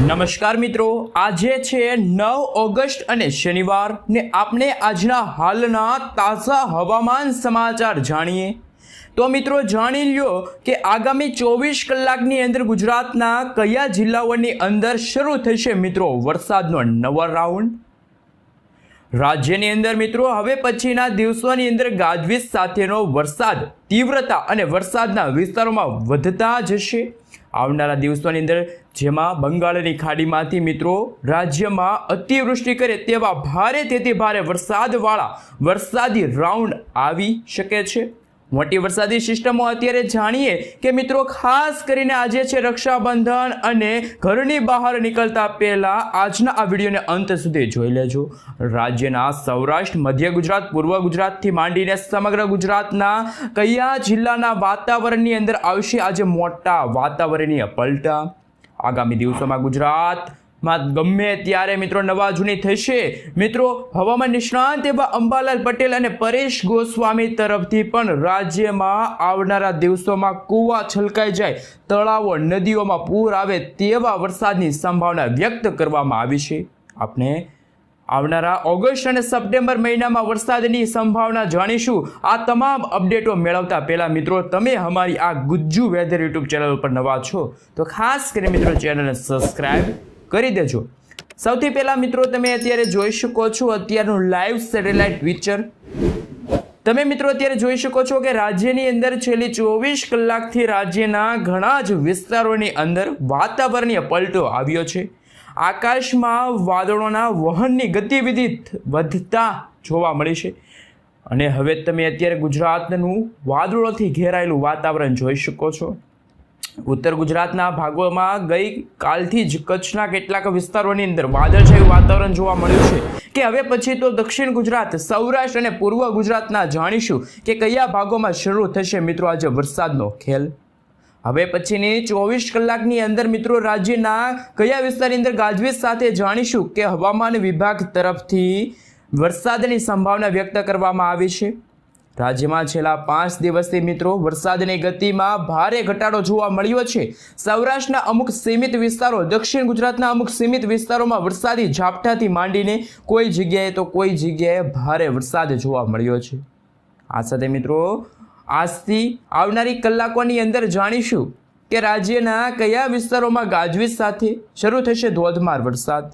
નમસ્કાર મિત્રો, આજે છે નવ ઓગસ્ટ અને શનિવાર ને આપણે આજના હાલના તાજા હવામાન સમાચાર જાણીએ. તો મિત્રો, જાણી લ્યો કે આગામી ચોવીસ કલાકની અંદર ગુજરાતના કયા જિલ્લાઓની અંદર શરૂ થશે મિત્રો વરસાદનો નવો રાઉન્ડ? રાજ્યની અંદર મિત્રો, હવે પછીના દિવસોની અંદર ગાજવીજ સાથેનો વરસાદ તીવ્રતા અને વરસાદના વિસ્તારોમાં વધતા જશે. આવનારા દિવસોની અંદર જેમાં બંગાળની ખાડીમાંથી મિત્રો રાજ્યમાં અતિવૃષ્ટિ કરે તેવા ભારે તેથી ભારે વરસાદવાળા વરસાદી રાઉન્ડ આવી શકે છે. મોટી વરસાદી સિસ્ટમો અત્યારે જાણીએ કે મિત્રો ખાસ કરીને આજે છે રક્ષાબંધન અને ઘરની બહાર નીકળતા પહેલા આજના આ વિડીયોને અંત સુધી જોઈ લેજો. રાજ્યના સૌરાષ્ટ્ર, મધ્ય ગુજરાત, પૂર્વ ગુજરાતથી માંડીને સમગ્ર ગુજરાતના કયા જિલ્લાના વાતાવરણની અંદર આવશે આજે મોટા વાતાવરણીય પલટા? આગામી દિવસોમાં ગુજરાત માં ગમે ત્યારે મિત્રો નવા જૂની થશે. મિત્રો, હવામાન નિષ્ણાંત એવા અંબાલાલ પટેલ અને પરેશ ગોસ્વામી તરફથી પણ રાજ્યમાં આવનારા દિવસોમાં કૂવા છલકાઈ જાય, તળાવો, નદીઓમાં પૂર આવે તેવા વરસાદની સંભાવના વ્યક્ત કરવામાં આવી છે. આપણે આવનારા ઓગસ્ટ અને સપ્ટેમ્બર મહિનામાં વરસાદની સંભાવના જાણીશું. આ તમામ અપડેટો મેળવતા પહેલાં મિત્રો, તમે અમારી આ ગુજ્જુ વેધર યુટ્યુબ ચેનલ પર નવા છો, તો ખાસ કરીને મિત્રો ચેનલને સબસ્ક્રાઇબ કરી દેજો. સૌથી પહેલા મિત્રો તમે અત્યારે જોઈ શકો છો અત્યારનું લાઈવ સેટેલાઇટ વિચર તમે મિત્રો અત્યારે જોઈ શકો છો કે રાજ્યની અંદર છેલ્લી ચોવીસ કલાકથી રાજ્યના ઘણા જ વિસ્તારોની અંદર વાતાવરણીય પલટો આવ્યો છે. આકાશમાં વાદળોના વહનની ગતિવિધિ વધતા જોવા મળી છે. અને હવે તમે અત્યારે ગુજરાતનું વાદળોથી ઘેરાયેલું વાતાવરણ જોઈ શકો છો. ઉત્તર ગુજરાતના ભાગોમાં ગઈ કાલથી જ કચ્છના કેટલાક વિસ્તારોની અંદર વાદળછાયું વાતાવરણ જોવા મળ્યું છે. કે હવે પછી તો દક્ષિણ ગુજરાત, સૌરાષ્ટ્ર અને પૂર્વ ગુજરાતના જાણીશું કે કયા ભાગોમાં શરૂ થશે મિત્રો આજે વરસાદનો ખેલ. હવે પછીની ચોવીસ કલાકની અંદર મિત્રો રાજ્યના કયા વિસ્તારની અંદર ગાજવીજ સાથે જાણીશું કે હવામાન વિભાગ તરફથી વરસાદની સંભાવના વ્યક્ત કરવામાં આવી છે? રાજ્યમાં છેલ્લા પાંચ દિવસથી મિત્રો વરસાદની ગતિમાં ભારે ઘટાડો જોવા મળ્યો છે. સૌરાષ્ટ્રના અમુક સીમિત વિસ્તારો, દક્ષિણ ગુજરાતના અમુક સીમિત વિસ્તારોમાં વરસાદી ઝાપટાથી માંડીને કોઈ જગ્યાએ તો કોઈ જગ્યાએ ભારે વરસાદ જોવા મળ્યો છે. આ સાથે મિત્રો, આજથી આવનારી કલાકોની અંદર જાણીશું કે રાજ્યના કયા વિસ્તારોમાં ગાજવીજ સાથે શરૂ થશે ધોધમાર વરસાદ.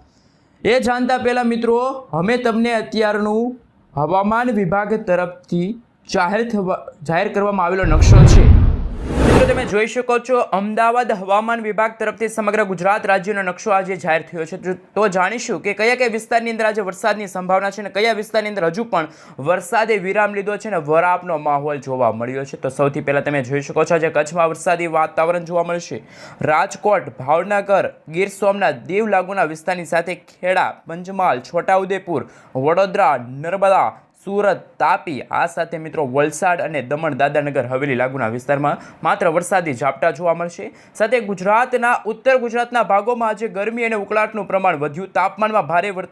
એ જાણતા પહેલાં મિત્રો, અમે તમને અત્યારનું હવામાન વિભાગ તરફથી જાહેર થવા જાહેર કરવામાં આવેલો નકશો છે. મિત્રો, તમે જોઈ શકો છો, અમદાવાદ હવામાન વિભાગ તરફથી સમગ્ર ગુજરાત રાજ્યનો નકશો આજે જાહેર થયો છે. તો- જાણીશું કે કયા કયા વિસ્તારની અંદર આજે વરસાદની સંભાવના છે અને કયા વિસ્તારની અંદર હજુ પણ વરસાદે વિરામ લીધો છે અને વરાપનો માહોલ જોવા મળ્યો છે. તો સૌથી પહેલા તમે જોઈ શકો છો, આજે કચ્છમાં વરસાદી વાતાવરણ જોવા મળશે. રાજકોટ, ભાવનગર, ગીર સોમનાથ દીવ લાગુના વિસ્તારની સાથે ખેડા, પંચમહાલ, છોટાઉદેપુર, વડોદરા, નર્મદા સુરત, તાપી, આ સાથે મિત્રો વલસાડ અને દમણ દાદાનગર હવેલી લાગુના વિસ્તારમાં માત્ર વરસાદી ઝાપટા જોવા મળશે. સાથે ગુજરાતના, ઉત્તર ગુજરાતના ભાગોમાં આજે ગરમી અને ઉકળાટનું પ્રમાણ વધ્યું. તાપમાનમાં ભારે વર-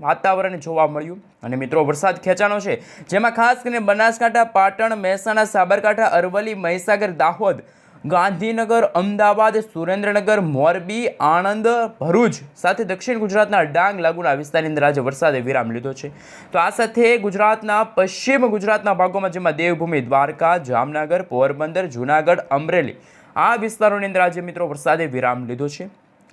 વાતાવરણ જોવા મળ્યું. અને મિત્રો, વરસાદ ખેંચાણો છે. જેમાં ખાસ કરીને બનાસકાંઠા, પાટણ, મહેસાણા, સાબરકાંઠા, અરવલ્લી, મહીસાગર, દાહોદ ગાંધીનગર, અમદાવાદ, સુરેન્દ્રનગર, મોરબી, આણંદ, ભરૂચ સાથે દક્ષિણ ગુજરાતના ડાંગ લાગુના વિસ્તારની અંદર આજે વરસાદે વિરામ લીધો છે. તો આ સાથે ગુજરાતના પશ્ચિમ ગુજરાતના ભાગોમાં જેમાં દેવભૂમિ, દ્વારકા, જામનગર, પોરબંદર, જૂનાગઢ, અમરેલી આ વિસ્તારોની અંદર આજે મિત્રો વરસાદે વિરામ લીધો છે.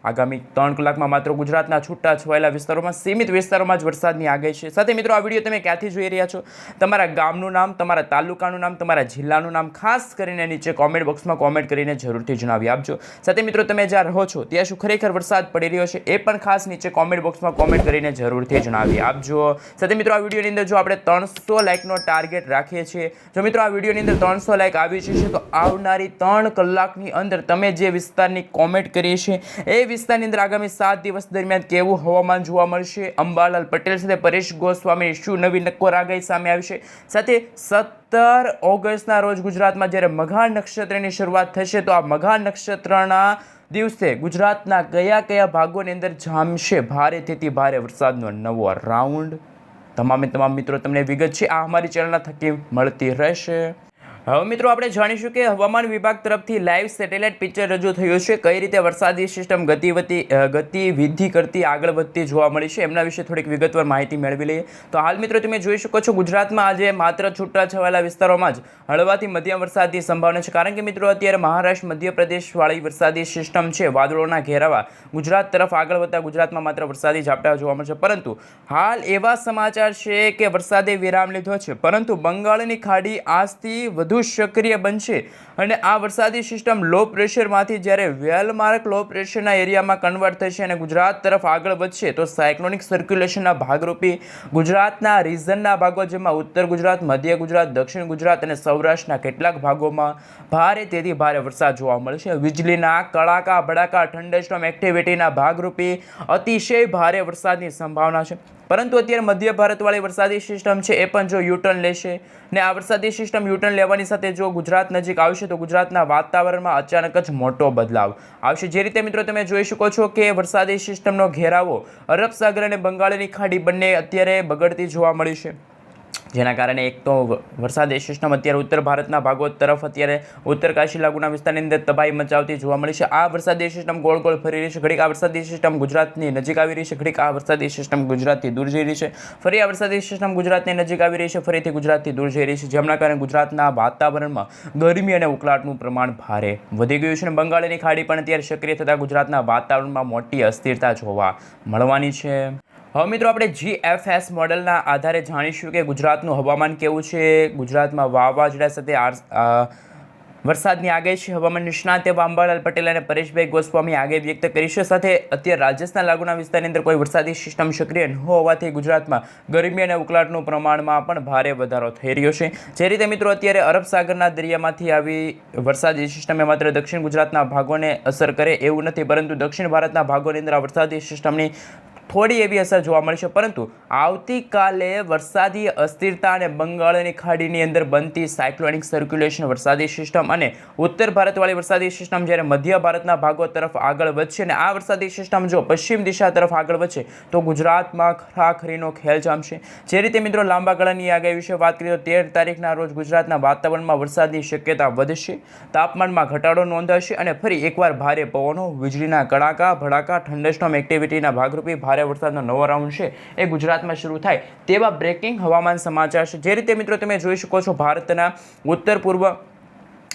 આગામી ત્રણ કલાકમાં માત્ર ગુજરાતના છૂટા છવાયેલા વિસ્તારોમાં, સીમિત વિસ્તારોમાં જ વરસાદની આગાહી છે. સાથે મિત્રો, આ વીડિયો તમે ક્યાંથી જોઈ રહ્યા છો? તમારા ગામનું નામ, તમારા તાલુકાનું નામ, તમારા જિલ્લાનું નામ, ખાસ કરીને નીચે કોમેન્ટ બોક્સમાં કોમેન્ટ કરીને જરૂરથી જણાવી આપજો. સાથે મિત્રો, તમે જ્યાં રહો છો, ત્યાં શું ખરેખર વરસાદ પડી રહ્યો છે એ પણ ખાસ નીચે કોમેન્ટ બોક્સમાં કોમેન્ટ કરીને જરૂરથી જણાવી આપજો. સાથે મિત્રો, આ વિડીયોની અંદર જો આપણે ત્રણસો લાઇકનો ટાર્ગેટ રાખીએ છીએ, જો મિત્રો, આ વિડીયોની અંદર ત્રણસો લાઇક આવી જશે, તો આવનારી ત્રણ કલાકની અંદર તમે જે વિસ્તારની કોમેન્ટ કરી છે એ વિસ્તારની અંદર આગામી સાત દિવસ દરમિયાન કેવું હવામાન જોવા મળશે? અંબાલાલ પટેલ સાથે પરેશ ગોસ્વામી શું નવી નક્કોર આગાહી સામે આવી છે? સાથે સત્તર ઓગસ્ટના રોજ ગુજરાતમાં જ્યારે મઘા નક્ષત્રની શરૂઆત થશે, તો આ મઘા નક્ષત્રના દિવસે ગુજરાતના કયા કયા ભાગોની અંદર જામશે? ભારેથી ભારે વરસાદનો નવો રાઉન્ડ. તમામે તમામ મિત્રો, તમને વિગત છે. આ અમારી ચેનલના થકી મળતી રહેશે. હવે મિત્રો આપણે જાણીશું કે હવામાન વિભાગ તરફથી લાઈવ સેટેલાઇટ પિક્ચર રજૂ થયું છે. કઈ રીતે વરસાદી સિસ્ટમ ગતિવતી ગતિવિધિ કરતી આગળ વધતી જોવા મળી છે એમના વિશે થોડીક વિગતવાર માહિતી મેળવી લઈએ. તો હાલ મિત્રો તમે જોઈ શકો છો ગુજરાતમાં આજે માત્ર છૂટાછવાયેલા વિસ્તારોમાં જ હળવાથી મધ્યમ વરસાદની સંભાવના છે. કારણ કે મિત્રો અત્યારે મહારાષ્ટ્ર, મધ્યપ્રદેશવાળી વરસાદી સિસ્ટમ છે વાદળોના ઘેરાવા. ગુજરાત તરફ આગળ વધતા ગુજરાતમાં માત્ર વરસાદી ઝાપટા જોવા મળશે પરંતુ હાલ એવા સમાચાર છે કે વરસાદે વિરામ લીધો છે. પરંતુ બંગાળની ખાડી આજથી વધુ સક્રિય બનશે. અને આ વરસાદી સિસ્ટમ લો પ્રેશરમાંથી જ્યારે વેલમાર્ક લો પ્રેશરના એરિયામાં કન્વર્ટ થશે અને ગુજરાત તરફ આગળ વધશે, તો સાયક્લોનિક સર્ક્યુલેશનના ભાગરૂપે ગુજરાતના રિઝનના ભાગો, જેમાં ઉત્તર ગુજરાત, મધ્ય ગુજરાત, દક્ષિણ ગુજરાત અને સૌરાષ્ટ્રના કેટલાક ભાગોમાં ભારે તેથી ભારે વરસાદ જોવા મળશે. વીજળીના કડાકા ભડાકા થંડરસ્ટોમ એક્ટિવિટીના ભાગરૂપે અતિશય ભારે વરસાદની સંભાવના છે. પરંતુ અત્યારે મધ્ય ભારતવાળી વરસાદી સિસ્ટમ છે, એ પણ જો યુટર્ન લેશે ને આ વરસાદી સિસ્ટમ યુટર્ન લેવાની સાથે જો ગુજરાત નજીક આવશે, તો ગુજરાતના વાતાવરણમાં અચાનક જ મોટો બદલાવ આવશે. જે રીતે મિત્રો તમે જોઈ શકો છો કે વરસાદી સિસ્ટમનો ઘેરાવો અરબ સાગર અને બંગાળની ખાડી બંને અત્યારે બગડતી જોવા મળી છે. જેના કારણે એક તો વરસાદી સિસ્ટમ અત્યારે ઉત્તર ભારતના ભાગો તરફ અત્યારે ઉત્તર કાશી લાગુના વિસ્તારની અંદર તબાહી મચાવતી જોવા મળી છે. આ વરસાદી સિસ્ટમ ગોળ ગોળ ફરી રહી છે. ઘડીક આ વરસાદી સિસ્ટમ ગુજરાતની નજીક આવી રહી છે. ઘડીક આ વરસાદી સિસ્ટમ ગુજરાતથી દૂર જઈ રહી છે. ફરી આ વરસાદી સિસ્ટમ ગુજરાતની નજીક આવી રહી છે. ફરીથી ગુજરાતથી દૂર જઈ રહી છે. જેમના કારણે ગુજરાતના વાતાવરણમાં ગરમી અને ઉકળાટનું પ્રમાણ ભારે વધી ગયું છે. અને બંગાળની ખાડી પણ અત્યારે સક્રિય થતાં ગુજરાતના વાતાવરણમાં મોટી અસ્થિરતા જોવા મળવાની છે. હવે મિત્રો આપણે જીએફએસ મોડલના આધારે જાણીશું કે ગુજરાતનું હવામાન કેવું છે, ગુજરાતમાં વાવાઝોડા સાથે વરસાદની આગાહી છે, હવામાન નિષ્ણાત એવા પટેલ અને પરેશભાઈ ગોસ્વામી આગે વ્યક્ત કરી સાથે અત્યારે રાજસ્થાન લાગુના વિસ્તારની અંદર કોઈ વરસાદી સિસ્ટમ સક્રિય ન હોવાથી ગુજરાતમાં ગરમી અને ઉકળાટનું પ્રમાણમાં પણ ભારે વધારો થઈ રહ્યો છે. જે રીતે મિત્રો અત્યારે અરબ સાગરના દરિયામાંથી આવી વરસાદી સિસ્ટમે માત્ર દક્ષિણ ગુજરાતના ભાગોને અસર કરે એવું નથી, પરંતુ દક્ષિણ ભારતના ભાગોની અંદર આ વરસાદી સિસ્ટમની થોડી એવી અસર જોવા મળશે પરંતુ આવતીકાલે વરસાદી અસ્થિરતા અને બંગાળની ખાડીની અંદર બનતી સાયક્લોનિક સર્ક્યુલેશન વરસાદી સિસ્ટમ અને ઉત્તર ભારતવાળી વરસાદી સિસ્ટમ જ્યારે મધ્ય ભારતના ભાગો તરફ આગળ વધશે અને આ વરસાદી સિસ્ટમ જો પશ્ચિમ દિશા તરફ આગળ વધશે, તો ગુજરાતમાં ખરાખરીનો ખેલ જામશે. જે રીતે મિત્રો લાંબા ગાળાની આગાહી વિશે વાત કરીએ તો તેર તારીખના રોજ ગુજરાતના વાતાવરણમાં વરસાદની શક્યતા વધશે, તાપમાનમાં ઘટાડો નોંધાશે અને ફરી એકવાર ભારે પવનો, વીજળીના કડાકા, ભડાકા થંડરસ્ટોમ એક્ટિવિટીના ભાગરૂપે ભારે વરસાદનો નવો રાઉન્ડ છે. એ ગુજરાતમાં શરૂ થાય તેવા બ્રેકિંગ હવામાન સમાચાર છે. જે રીતે મિત્રો તમે જોઈ શકો છો, ભારતના ઉત્તર, પૂર્વ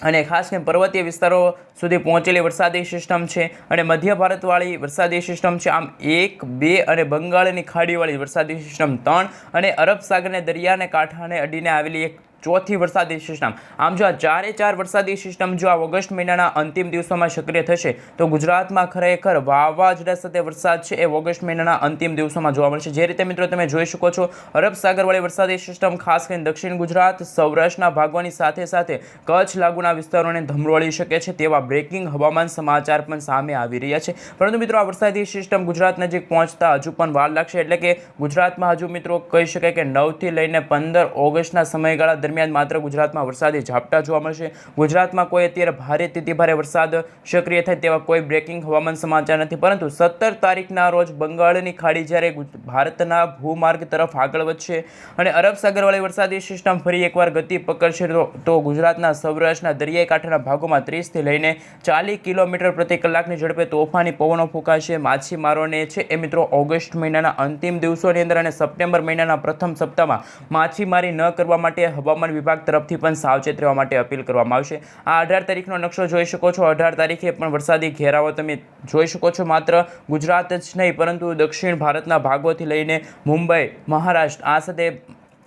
અને ખાસ કરીને પર્વતીય વિસ્તારો સુધી પહોંચેલી વરસાદી સિસ્ટમ છે અને મધ્ય ભારતવાળી વરસાદી સિસ્ટમ છે. આમ એક, બે અને બંગાળની ખાડીવાળી વરસાદી સિસ્ટમ ત્રણ અને અરબ સાગરને દરિયાને કાંઠાને અડીને આવેલી એક ચોથી વરસાદી સિસ્ટમ. આમ જો આ ચારે ચાર વરસાદી સિસ્ટમ જો આ ઓગસ્ટ મહિનાના અંતિમ દિવસોમાં સક્રિય થશે, તો ગુજરાતમાં ખરેખર વાવાઝોડા સાથે વરસાદ છે એ ઓગસ્ટ મહિનાના અંતિમ દિવસોમાં જોવા મળશે. જે રીતે મિત્રો તમે જોઈ શકો છો, અરબ સાગરવાળી વરસાદી સિસ્ટમ, ખાસ કરીને દક્ષિણ ગુજરાત, સૌરાષ્ટ્રના ભાગોની સાથે સાથે કચ્છ લાગુના વિસ્તારોને ધમરોળી શકે છે તેવા બ્રેકિંગ હવામાન સમાચાર પણ સામે આવી રહ્યા છે. પરંતુ મિત્રો આ વરસાદી સિસ્ટમ ગુજરાત નજીક પહોંચતા હજુ પણ વાર લાગશે. એટલે કે ગુજરાતમાં હજુ મિત્રો કહી શકાય કે નવથી લઈને પંદર ઓગસ્ટના સમયગાળા દરમિયાન માત્ર ગુજરાતમાં વરસાદી ઝાપટા જોવા મળશે. ગુજરાતમાં કોઈ અત્યારે ભારે તેથી ભારે વરસાદ સક્રિય થાય તેવા કોઈ બ્રેકિંગ હવામાન સમાચાર નથી. પરંતુ સત્તર તારીખના રોજ બંગાળની ખાડી જ્યારે ભારતના ભૂમાર્ગ તરફ આગળ વધશે અને અરબ સાગરવાળી વરસાદી સિસ્ટમ ફરી એકવાર ગતિ પકડશે, તો ગુજરાતના સૌરાષ્ટ્રના દરિયાઈ કાંઠાના ભાગોમાં ત્રીસથી લઈને ચાલીસ કિલોમીટર પ્રતિ કલાકની ઝડપે તોફાની પવનો ફૂંકાશે. માછીમારોને છે એ મિત્રો ઓગસ્ટ મહિનાના અંતિમ દિવસોની અંદર અને સપ્ટેમ્બર મહિનાના પ્રથમ સપ્તાહમાં માછીમારી ન કરવા માટે હવામાન વિભાગ તરફથી પણ સાવચેત રહેવા માટે અપીલ કરવામાં આવશે. આ અઢાર તારીખનો નકશો જોઈ શકો છો. અઢાર તારીખે પણ વરસાદી ઘેરાવો તમે જોઈ શકો છો. માત્ર ગુજરાત જ નહીં, પરંતુ દક્ષિણ ભારતના ભાગોથી લઈને મુંબઈ, મહારાષ્ટ્ર, આ સાથે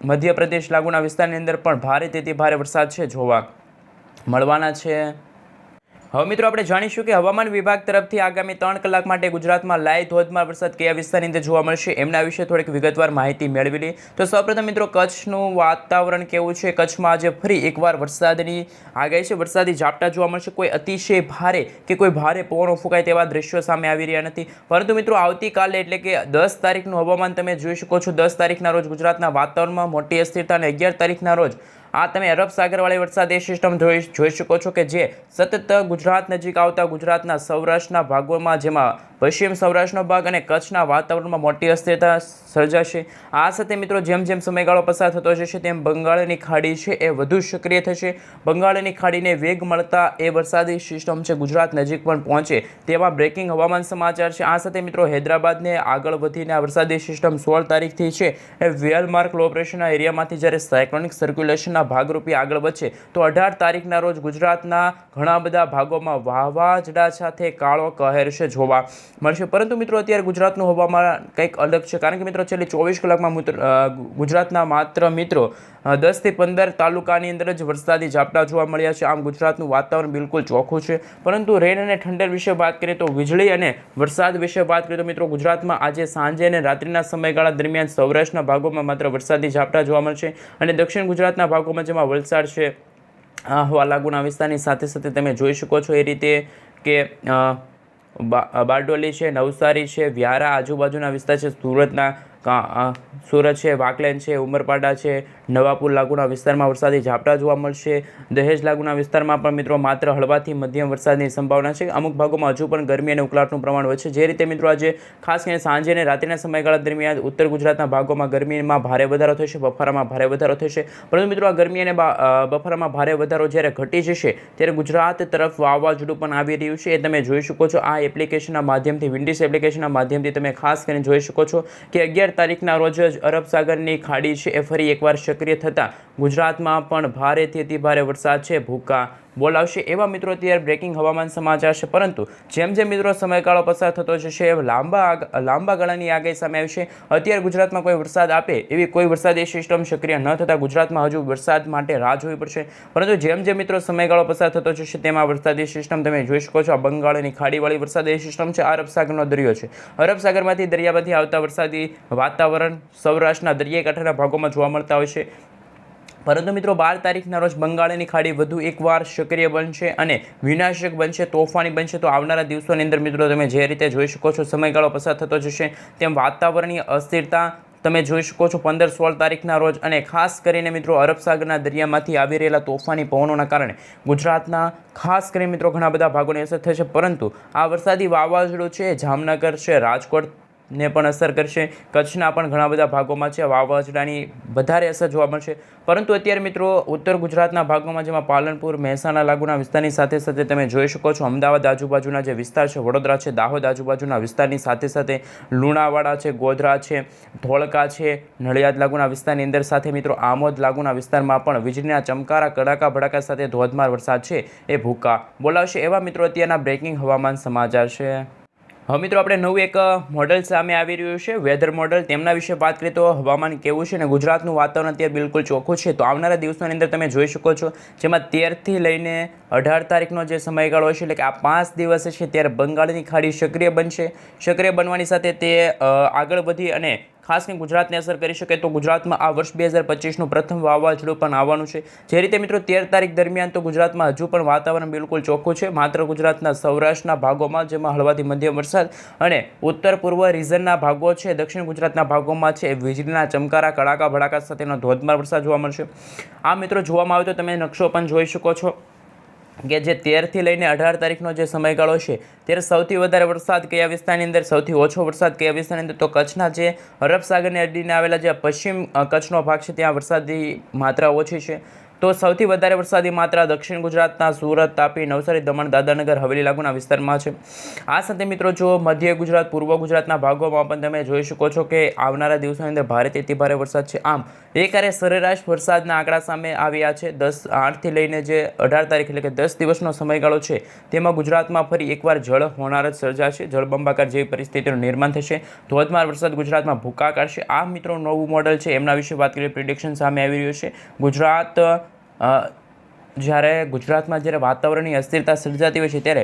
મધ્યપ્રદેશ લાગુના વિસ્તારની અંદર પણ ભારે તેથી ભારે વરસાદ છે જોવા મળવાના છે. હવે મિત્રો આપણે જાણીશું કે હવામાન વિભાગ તરફથી આગામી ત્રણ કલાક માટે ગુજરાતમાં લાય ધોધમાર વરસાદ કયા વિસ્તારની અંદર જોવા મળશે એમના વિશે થોડીક વિગતવાર માહિતી મેળવી લઈએ. તો સૌપ્રથમ મિત્રો કચ્છનું વાતાવરણ કેવું છે? કચ્છમાં આજે ફરી એકવાર વરસાદની આગાહી છે. વરસાદી ઝાપટા જોવા મળશે. કોઈ અતિશય ભારે કે કોઈ ભારે પવનો ફૂંકાય તેવા દ્રશ્યો સામે આવી રહ્યા નથી. પરંતુ મિત્રો આવતીકાલે એટલે કે દસ તારીખનું હવામાન તમે જોઈ શકો છો. દસ તારીખના રોજ ગુજરાતના વાતાવરણમાં મોટી અસ્થિરતા અને અગિયાર તારીખના રોજ આ તમે અરબ સાગરવાળી વરસાદી સિસ્ટમ જોઈ જોઈ શકો છો કે જે સતત ગુજરાત નજીક આવતા ગુજરાતના સૌરાષ્ટ્રના ભાગોમાં, જેમાં પશ્ચિમ સૌરાષ્ટ્રનો ભાગ અને કચ્છના વાતાવરણમાં મોટી અસ્થિરતા સર્જાશે. આ સાથે મિત્રો જેમ જેમ સમયગાળો પસાર થતો જશે, તેમ બંગાળની ખાડી છે એ વધુ સક્રિય થશે. બંગાળની ખાડીને વેગ મળતા એ વરસાદી સિસ્ટમ છે ગુજરાત નજીક પણ પહોંચે તેવા બ્રેકિંગ હવામાન સમાચાર છે. આ સાથે મિત્રો હૈદરાબાદને આગળ વધીને આ વરસાદી સિસ્ટમ સોળ તારીખથી છે એ વેલમાર્ક લો પ્રેશરના એરિયામાંથી જ્યારે સાયક્લોનિક સર્ક્યુલેશનના ભાગરૂપે આગળ વધશે. તો અઢાર તારીખના રોજ ગુજરાતના ઘણા બધા ભાગોમાં વાવાઝોડા સાથે કાળો કહેર છે જોવા મળશે. પરંતુ મિત્રો અત્યારે ગુજરાતનું હવામાન કંઈક અલગ છે. કારણ કે મિત્રો છેલ્લી ચોવીસ કલાકમાં ગુજરાતના માત્ર મિત્રો દસથી પંદર તાલુકાની અંદર જ વરસાદી ઝાપટા જોવા મળ્યા છે. આમ ગુજરાતનું વાતાવરણ બિલકુલ ચોખ્ખું છે. પરંતુ રેન અને ઠંડર વિશે વાત કરીએ તો વીજળી અને વરસાદ વિશે વાત કરીએ તો મિત્રો ગુજરાતમાં આજે સાંજે અને રાત્રિના સમયગાળા દરમિયાન સૌરાષ્ટ્રના ભાગોમાં માત્ર વરસાદી ઝાપટા જોવા મળશે અને દક્ષિણ ગુજરાતના ભાગોમાં જેમાં વલસાડ છે આ હવા લાગુના વિસ્તારની સાથે સાથે તમે જોઈ શકો છો એ રીતે કે બારડોલી છે, નવસારી છે, વ્યારા આજુબાજુના વિસ્તાર છે, સુરતના સુરત છે, વાકલેન છે, ઉમરપાડા છે નવાપુર લાગુના વિસ્તારમાં વરસાદી ઝાપટા જોવા મળશે. દહેજ લાગુના વિસ્તારમાં પણ મિત્રો માત્ર હળવાથી મધ્યમ વરસાદની સંભાવના છે. અમુક ભાગોમાં હજુ પણ ગરમી અને ઉકળાટનું પ્રમાણ વધશે. જે રીતે મિત્રો આજે ખાસ કરીને સાંજે અને રાત્રિના સમયગાળા દરમિયાન ઉત્તર ગુજરાતના ભાગોમાં ગરમીમાં ભારે વધારો થશે, બફારામાં ભારે વધારો થશે. પરંતુ મિત્રો આ ગરમી અને બફારામાં ભારે વધારો જ્યારે ઘટી જશે, ત્યારે ગુજરાત તરફ વાવાઝોડું પણ આવી રહ્યું છે. એ તમે જોઈ શકો છો. આ એપ્લિકેશનના માધ્યમથી વિન્ડિસ એપ્લિકેશનના માધ્યમથી તમે ખાસ કરીને જોઈ શકો છો કે અગિયાર તારીખના રોજ જ અરબ સાગરની ખાડી છે. એ ફરી એકવાર સક્રિય થતાં ગુજરાતમાં પણ ભારેથી અતિ ભારે વરસાદ છે. ભૂકા બોલાવશે એવા મિત્રો અત્યારે બ્રેકિંગ હવામાન સમાચાર છે. પરંતુ જેમ જેમ મિત્રો સમયગાળો પસાર થતો જશે લાંબા લાંબા ગાળાની આગાહી સામે આવશે. અત્યારે ગુજરાતમાં કોઈ વરસાદ આપે એવી કોઈ વરસાદી સિસ્ટમ સક્રિય ન થતાં ગુજરાતમાં હજુ વરસાદ માટે રાહ જોવી પડશે. પરંતુ જેમ જેમ મિત્રો સમયગાળો પસાર થતો જશે, તેમાં વરસાદી સિસ્ટમ તમે જોઈ શકો છો. આ બંગાળની ખાડીવાળી વરસાદી સિસ્ટમ છે. અરબ સાગરનો દરિયો છે. અરબ સાગરમાંથી દરિયામાંથી આવતા વરસાદી વાતાવરણ સૌરાષ્ટ્રના દરિયાકાંઠાના ભાગોમાં જોવા મળતા હોય છે. પરંતુ મિત્રો, બાર તારીખના રોજ બંગાળની ખાડી વધુ એકવાર સક્રિય બનશે અને વિનાશક બનશે, તોફાની બનશે. તો આવનારા દિવસોની અંદર મિત્રો, તમે જે રીતે જોઈ શકો છો, સમયગાળો પસાર થતો જશે, તેમ વાતાવરણીય અસ્થિરતા તમે જોઈ શકો છો પંદર સોળ તારીખના રોજ. અને ખાસ કરીને મિત્રો, અરબ સાગરના દરિયામાંથી આવી રહેલા તોફાની પવનોના કારણે ગુજરાતના ખાસ કરીને મિત્રો, ઘણા બધા ભાગોની અસર થશે. પરંતુ આ વરસાદી વાવાઝોડું છે, જામનગર છે, રાજકોટ ને પણ અસર કરશે. કચ્છના પણ ઘણા બધા ભાગોમાં છે. વાવાઝોડાની વધારે અસર જોવા મળશે. પરંતુ અત્યારે મિત્રો, ઉત્તર ગુજરાતના ભાગોમાં જેમાં પાલનપુર, મહેસાણા, લાગુના વિસ્તારની સાથે સાથે તમે જોઈ શકો છો. અમદાવાદ આજુબાજુના જે વિસ્તાર છે, વડોદરા છે, દાહોદ આજુબાજુના વિસ્તારની સાથે સાથે લુણાવાડા છે, ગોધરા છે, ધોળકા છે, નડિયાદ, લાગુના વિસ્તારની અંદર સાથે મિત્રો, આમોદ, લાગુના વિસ્તારમાં પણ વીજળીના ચમકારા, કડાકા, ભડાકા સાથે ધોધમાર વરસાદ છે. એ ભૂકા બોલાવશે એવા મિત્રો અત્યારના બ્રેકિંગ હવામાન સમાચાર છે. હવે મિત્રો, આપણે નવું એક મોડલ સામે આવી રહ્યું છે વેધર મોડલ તેમના વિશે વાત કરીએ તો હવામાન કેવું છે ને ગુજરાતનું વાતાવરણ અત્યારે બિલકુલ ચોખ્ખું છે. તો આવનારા દિવસોની અંદર તમે જોઈ શકો છો, જેમાં તેરથી લઈને અઢાર તારીખનો જે સમયગાળો છે, એટલે કે આ પાંચ દિવસ છે, ત્યારે બંગાળની ખાડી સક્રિય બનશે. સક્રિય બનવાની સાથે તે આગળ વધી અને ખાસ કરીને ગુજરાતને અસર કરી શકે તો ગુજરાતમાં આ વર્ષ બે હજાર પચીસનું પ્રથમ વાવાઝોડું પણ આવવાનું છે. જે રીતે મિત્રો તેર તારીખ દરમિયાન તો ગુજરાતમાં હજુ પણ વાતાવરણ બિલકુલ ચોખ્ખું છે. માત્ર ગુજરાતના સૌરાષ્ટ્રના ભાગોમાં જેમાં હળવાથી મધ્યમ વરસાદ અને ઉત્તર પૂર્વ રીઝનના ભાગો છે, દક્ષિણ ગુજરાતના ભાગોમાં છે, વીજળીના ચમકારા, કડાકા ભડાકા સાથેનો ધોધમાર વરસાદ જોવા મળશે. આ મિત્રો જોવામાં આવે તો તમે નકશો પણ જોઈ શકો છો. કે જે તેરથી લઈને અઢાર તારીખનો જે સમયગાળો છે, ત્યારે સૌથી વધારે વરસાદ કયા વિસ્તારની અંદર, સૌથી ઓછો વરસાદ કયા વિસ્તારની અંદર, તો કચ્છના જે અરબ સાગરને અડીને આવેલા જે પશ્ચિમ કચ્છનો ભાગ છે, ત્યાં વરસાદની માત્રા ઓછી છે. તો સૌથી વધારે વરસાદી માત્રા દક્ષિણ ગુજરાતના સુરત, તાપી, નવસારી, દમણ દાદાનગર હવેલી લાગુના વિસ્તારમાં છે. આ સાથે મિત્રો જો મધ્ય ગુજરાત, પૂર્વ ગુજરાતના ભાગોમાં પણ તમે જોઈ શકો છો કે આવનારા દિવસોની અંદર ભારેથી અતિ ભારે વરસાદ છે. આમ એકારે સરેરાશ વરસાદના આંકડા સામે આવ્યા છે. દસ આઠથી લઈને જે અઢાર તારીખ એટલે કે દસ દિવસનો સમયગાળો છે, તેમાં ગુજરાતમાં ફરી એકવાર જળ હોનાર જ સર્જાશે જળબંબાકાર જેવી પરિસ્થિતિનું નિર્માણ થશે. ધોધમાર વરસાદ ગુજરાતમાં ભૂકા કાઢશે. આ મિત્રો નવું મોડલ છે. એમના વિશે વાત કરીએ, પ્રિડિક્શન સામે આવી રહ્યું છે. ગુજરાત જ્યારે ગુજરાતમાં જ્યારે વાતાવરણની અસ્થિરતા સર્જાતી હોય છે, ત્યારે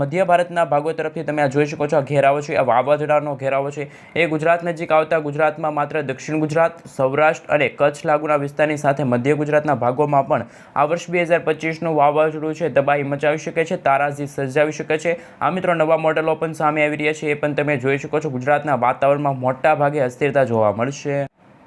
મધ્ય ભારતના ભાગો તરફથી તમે આ જોઈ શકો છો, આ ઘેરાવો છે, આ વાવાઝોડાનો ઘેરાવો છે. એ ગુજરાત નજીક આવતા ગુજરાતમાં માત્ર દક્ષિણ ગુજરાત, સૌરાષ્ટ્ર અને કચ્છ લાગુના વિસ્તારની સાથે મધ્ય ગુજરાતના ભાગોમાં પણ આ વર્ષ બે હજાર પચીસનું વાવાઝોડું છે, તબાહી મચાવી શકે છે, તારાજી સર્જાવી શકે છે. આ મિત્રો નવા મોડેલો પણ સામે આવી રહ્યા છે, એ પણ તમે જોઈ શકો છો. ગુજરાતના વાતાવરણમાં મોટા ભાગે અસ્થિરતા જોવા મળશે.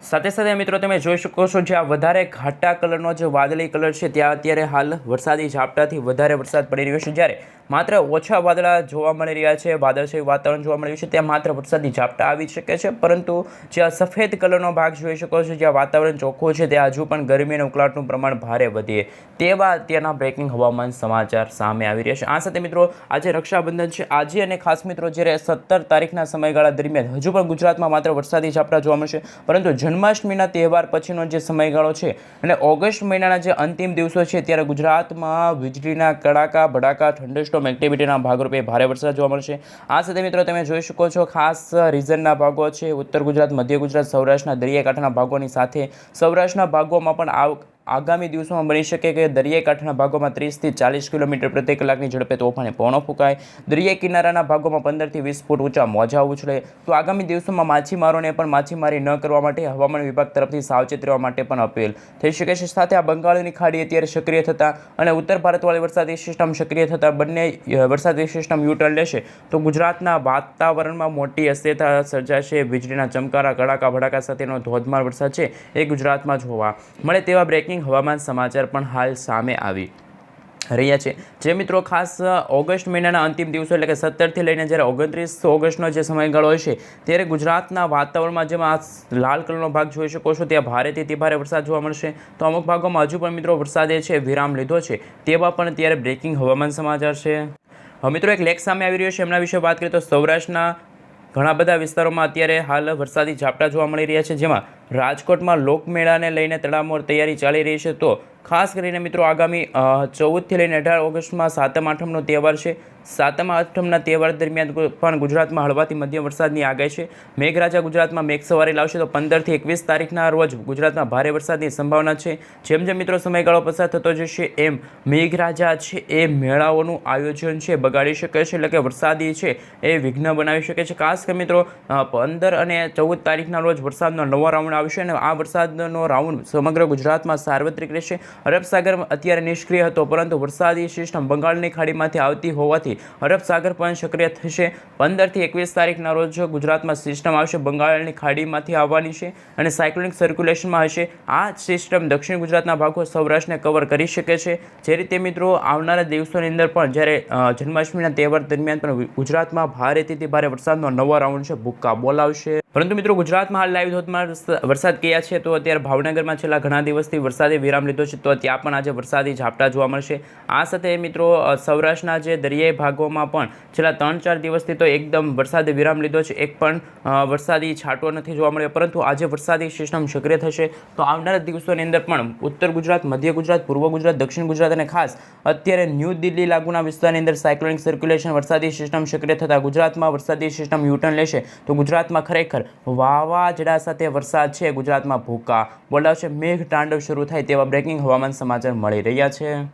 સાથે સાથે મિત્રો તમે જોઈ શકો છો જે આ વધારે ઘાટા કલરનો જે વાદળી કલર છે, ત્યાં અત્યારે હાલ વરસાદી ઝાપટાથી વધારે વરસાદ પડી રહ્યો છે. જ્યારે માત્ર ઓછા વાદળા જોવા મળી રહ્યા છે, વાદળછાયું વાતાવરણ જોવા મળી રહ્યું છે, ત્યાં માત્ર વરસાદી ઝાપટા આવી શકે છે, પરંતુ જે આ સફેદ કલરનો ભાગ જોઈ શકો છો, જ્યાં વાતાવરણ ચોખ્ખું છે, ત્યાં હજુ પણ ગરમી અને ઉકળાટનું પ્રમાણ ભારે વધીએ તેવા અત્યારના બ્રેકિંગ હવામાન સમાચાર સામે આવી રહ્યા છે. આ સાથે મિત્રો, આજે રક્ષાબંધન છે. આજે અને ખાસ મિત્રો, જ્યારે સત્તર તારીખના સમયગાળા દરમિયાન હજુ પણ ગુજરાતમાં માત્ર વરસાદી ઝાપટા જોવા મળશે, પરંતુ જન્માષ્ટમીના તહેવાર પછીનો જે સમયગાળો છે અને ઓગસ્ટ મહિનાના જે અંતિમ દિવસો છે, ત્યારે ગુજરાતમાં વીજળીના કડાકા, ભડાકા થંડરસ્ટોમ એક્ટિવિટીના ભાગરૂપે ભારે વરસાદ જોવા મળશે. આ સાથે મિત્રો તમે જોઈ શકો છો, ખાસ રીઝનના ભાગો છે, ઉત્તર ગુજરાત, મધ્ય ગુજરાત, સૌરાષ્ટ્રના દરિયાકાંઠાના ભાગોની સાથે સૌરાષ્ટ્રના ભાગોમાં પણ આવ આગામી દિવસોમાં બની શકે કે દરિયાકાંઠાના ભાગોમાં ત્રીસથી ચાલીસ કિલોમીટર પ્રતિ કલાકની ઝડપે તોફાને પોણો ફૂંકાય. દરિયા કિનારાના ભાગોમાં પંદરથી વીસ ફૂટ ઊંચા મોજા ઉછળે. તો આગામી દિવસોમાં માછીમારોને પણ માછીમારી ન કરવા માટે હવામાન વિભાગ તરફથી સાવચેત રહેવા માટે પણ અપીલ થઈ શકે છે. સાથે આ બંગાળની ખાડી અત્યારે સક્રિય થતાં અને ઉત્તર ભારતવાળી વરસાદી સિસ્ટમ સક્રિય થતાં બંને વરસાદી સિસ્ટમ યુટર્ન લેશે. તો ગુજરાતના વાતાવરણમાં મોટી અસ્થિરતા સર્જાશે. વીજળીના ચમકારા કડાકા ભડાકા સાથેનો ધોધમાર વરસાદ છે. એ ગુજરાતમાં જોવા મળે તેવા બ્રેકિંગ હવામાન સમાચાર પણ હાલ સામે આવી રહ્યા છે. જે મિત્રો ખાસ ઓગસ્ટ મહિનાના અંતિમ દિવસો એટલે કે સત્તરથી લઈને જ્યારે ઓગણત્રીસ ઓગસ્ટનો જે સમયગાળો હશે ત્યારે ગુજરાતના વાતાવરણમાં જેમાં આ લાલ કલરનો ભાગ જોઈ શકો છો, ત્યાં ભારેથી તે ભારે વરસાદ જોવા મળશે. તો અમુક ભાગોમાં હજુ પણ મિત્રો વરસાદે છે, વિરામ લીધો છે. તેવા પણ અત્યારે બ્રેકિંગ હવામાન સમાચાર છે. મિત્રો એક લેખ સામે આવી રહ્યો છે, એમના વિશે વાત કરીએ તો સૌરાષ્ટ્રના ઘણા બધા વિસ્તારોમાં અત્યારે હાલ વરસાદી ઝાપટા જોવા મળી રહ્યા છે, જેમાં રાજકોટમાં લોકમેળાને લઈને તડામોર તૈયારી ચાલી રહી છે. તો ખાસ કરીને મિત્રો આગામી ચૌદથી લઈને અઢાર ઓગસ્ટમાં સાતમ આઠમનો તહેવાર છે. સાતમ આઠમના તહેવાર દરમિયાન પણ ગુજરાતમાં હળવાથી મધ્યમ વરસાદની આગાહી છે. મેઘરાજા ગુજરાતમાં મેઘ સવારી લાવશે તો પંદરથી એકવીસ તારીખના રોજ ગુજરાતમાં ભારે વરસાદની સંભાવના છે. જેમ જેમ મિત્રો સમયગાળો પસાર થતો જશે, એમ મેઘરાજા છે એ મેળાઓનું આયોજન છે. બગાડી શકે છે, એટલે કે વરસાદી છે એ વિઘ્ન બનાવી શકે છે. ખાસ કરી મિત્રો પંદર અને ચૌદ તારીખના રોજ વરસાદનો નવો રાઉન્ડ આવશે અને આ વરસાદનો રાઉન્ડ સમગ્ર ગુજરાતમાં સાર્વત્રિક રહેશે. અરબસાગર અત્યારે નિષ્ક્રિય હતો, પરંતુ વરસાદી સિસ્ટમ બંગાળની ખાડીમાંથી આવતી હોવાથી અરબસાગર પણ સક્રિય થશે. પંદરથી એકવીસ તારીખના રોજ ગુજરાતમાં સિસ્ટમ આવશે બંગાળની ખાડીમાંથી આવવાની છે અને સાયક્લોનિક સર્ક્યુલેશનમાં હશે. આ સિસ્ટમ દક્ષિણ ગુજરાતના ભાગો સૌરાષ્ટ્રને કવર કરી શકે છે. જે રીતે મિત્રો, આવનારા દિવસોની અંદર પણ જ્યારે જન્માષ્ટમીના તહેવાર દરમિયાન પણ ગુજરાતમાં ભારેથી ભારે વરસાદનો નવો રાઉન્ડ છે. ભૂક્કા બોલાવશે. પરંતુ મિત્રો, ગુજરાતમાં હાલ લાઈવ ધોધમાર વરસાદ કયા છે તો અત્યારે ભાવનગરમાં છેલ્લા ઘણા દિવસથી વરસાદે વિરામ લીધો છે તો ત્યાં પણ આજે વરસાદી ઝાપટા જોવા મળશે. આ સાથે મિત્રો સૌરાષ્ટ્રના જે દરિયાઈ ભાગોમાં પણ છેલ્લા ત્રણ ચાર દિવસથી તો એકદમ વરસાદે વિરામ લીધો છે. એક પણ વરસાદી છાંટો નથી જોવા મળ્યો, પરંતુ આજે વરસાદી સિસ્ટમ સક્રિય થશે. તો આવનારા દિવસોની અંદર પણ ઉત્તર ગુજરાત, મધ્ય ગુજરાત, પૂર્વ ગુજરાત, દક્ષિણ ગુજરાત અને ખાસ અત્યારે ન્યૂ દિલ્હી લાગુના વિસ્તારની અંદર સાયક્લોનિક સર્ક્યુલેશન વરસાદી સિસ્ટમ સક્રિય થતાં ગુજરાતમાં વરસાદી સિસ્ટમ યુટર્ન લેશે. તો ગુજરાતમાં ખરેખર વાવાઝોડા સાથે વરસાદ છે. ગુજરાતમાં ભૂકા બોલાવશે મેઘ તાંડવ શરૂ થાય તેવા બ્રેકિંગ હવામાન સમાચાર મળી રહ્યા છે.